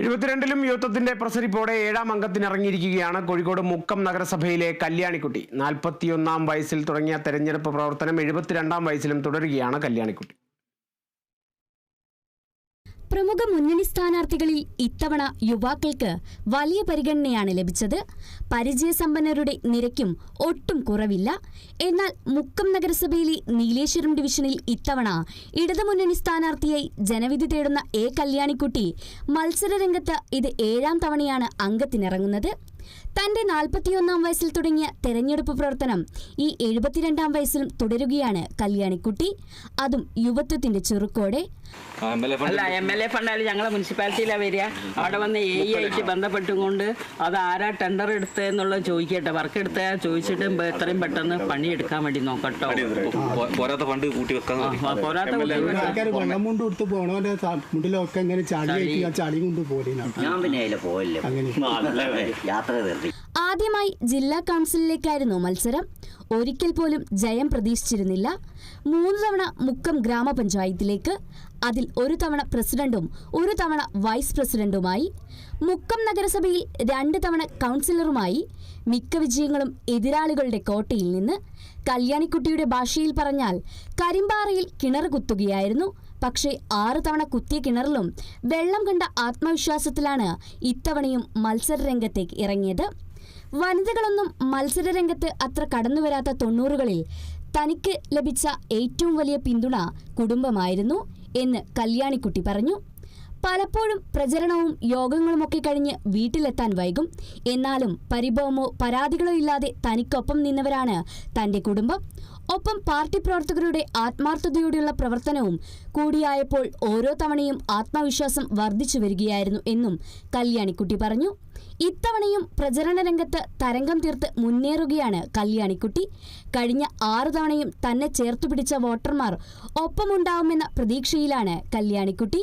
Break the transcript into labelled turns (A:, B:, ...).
A: എഴുപത്തിരണ്ടിലും യുവത്വത്തിന്റെ പ്രസരിപ്പോടെ ഏഴാം അംഗത്തിനിറങ്ങിയിരിക്കുകയാണ് കോഴിക്കോട് മുക്കം നഗരസഭയിലെ കല്യാണിക്കുട്ടി. നാൽപ്പത്തിയൊന്നാം വയസ്സിൽ തുടങ്ങിയ തെരഞ്ഞെടുപ്പ് പ്രവർത്തനം എഴുപത്തിരണ്ടാം വയസ്സിലും തുടരുകയാണ് കല്യാണിക്കുട്ടി.
B: പ്രമുഖ മുന്നണി സ്ഥാനാർത്ഥികളിൽ ഇത്തവണ യുവാക്കൾക്ക് വലിയ പരിഗണനയാണ് ലഭിച്ചത്. പരിചയസമ്പന്നരുടെ നിരക്കും ഒട്ടും കുറവില്ല. എന്നാൽ മുക്കം നഗരസഭയിലെ നീലേശ്വരം ഡിവിഷനിൽ ഇത്തവണ ഇടതുമുന്നണി സ്ഥാനാർത്ഥിയായി ജനവിധി തേടുന്ന എ കല്യാണിക്കുട്ടി മത്സരരംഗത്ത് ഇത് ഏഴാം തവണയാണ് അംഗത്തിനിറങ്ങുന്നത്. തന്റെ നാൽപ്പത്തിയൊന്നാം വയസ്സിൽ തുടങ്ങിയ തെരഞ്ഞെടുപ്പ് പ്രവർത്തനം ഈ എഴുപത്തിരണ്ടാം വയസ്സിലും തുടരുകയാണ് കല്യാണിക്കുട്ടി. അതും യുവത്വത്തിന്റെ ചെറുക്കോടെ.
C: അല്ല എം എൽ എ ഫണ്ടായാലും ഞങ്ങളെ മുനിസിപ്പാലിറ്റിയിലാണ് വരിക. അവിടെ വന്ന് എ ആയിട്ട് ബന്ധപ്പെട്ടുകൊണ്ട് അത് ആരാ ടെൻഡർ എടുത്തതെന്നുള്ളത് ചോദിക്കട്ടെ. വർക്ക് എടുത്ത ചോദിച്ചിട്ട് എത്രയും പെട്ടെന്ന് പണി എടുക്കാൻ വേണ്ടി നോക്കട്ടോ
D: പോരാത്ത ഫണ്ട് കൂട്ടി വെക്കാൻ
C: പോരാത്ത
E: വെള്ളം കൊണ്ട് കൊടുത്ത് പോണവന്റെ മുണ്ടിലൊക്കെ ഇങ്ങനെ ചളി ചളി കൊണ്ട് പോരുന്ന
F: ഞാൻ പിന്നെ അതിൽ പോയില്ല. യാത്ര
B: ആദ്യമായി ജില്ലാ കൗൺസിലിലേക്കായിരുന്നു മത്സരം. ഒരിക്കൽ പോലും ജയം പ്രതീക്ഷിച്ചിരുന്നില്ല. മൂന്ന് തവണ മുക്കം ഗ്രാമപഞ്ചായത്തിലേക്ക് അതിൽ ഒരു തവണ പ്രസിഡന്റും ഒരു തവണ വൈസ് പ്രസിഡന്റുമായി. മുക്കം നഗരസഭയിൽ രണ്ട് തവണ കൗൺസിലറുമായി. മിക്ക വിജയങ്ങളും എതിരാളികളുടെ കോട്ടയിൽ നിന്ന്. കല്യാണിക്കുട്ടിയുടെ ഭാഷയിൽ പറഞ്ഞാൽ കരിമ്പാറയിൽ കിണർ കുത്തുകയായിരുന്നു. പക്ഷേ ആറ് തവണ കുത്തിയ കിണറിലും വെള്ളം കണ്ട ആത്മവിശ്വാസത്തിലാണ് ഇത്തവണയും മത്സരരംഗത്തേക്ക് ഇറങ്ങിയത്. വനിതകളൊന്നും മത്സരരംഗത്ത് അത്ര കടന്നുവരാത്ത തൊണ്ണൂറുകളിൽ തനിക്ക് ലഭിച്ച ഏറ്റവും വലിയ പിന്തുണ കുടുംബമായിരുന്നു എന്ന് കല്യാണിക്കുട്ടി പറഞ്ഞു. പലപ്പോഴും പ്രചരണവും യോഗങ്ങളുമൊക്കെ കഴിഞ്ഞ് വീട്ടിലെത്താൻ വൈകും. എന്നാലും പരിഭവമോ പരാതികളോ ഇല്ലാതെ തനിക്കൊപ്പം നിന്നവരാണ് തന്റെ കുടുംബം. ഒപ്പം പാർട്ടി പ്രവർത്തകരുടെ ആത്മാർത്ഥതയോടെയുള്ള പ്രവർത്തനവും കൂടിയായപ്പോൾ ഓരോ തവണയും ആത്മവിശ്വാസം വർദ്ധിച്ചു വരികയായിരുന്നു എന്നും കല്യാണിക്കുട്ടി പറഞ്ഞു. ഇത്തവണയും പ്രചരണ രംഗത്ത് തരംഗം തീർത്ത് മുന്നേറുകയാണ് കല്യാണിക്കുട്ടി. കഴിഞ്ഞ ആറു തവണയും തന്നെ ചേർത്തുപിടിച്ച വോട്ടർമാർ ഒപ്പമുണ്ടാവുമെന്ന പ്രതീക്ഷയിലാണ് കല്യാണിക്കുട്ടി.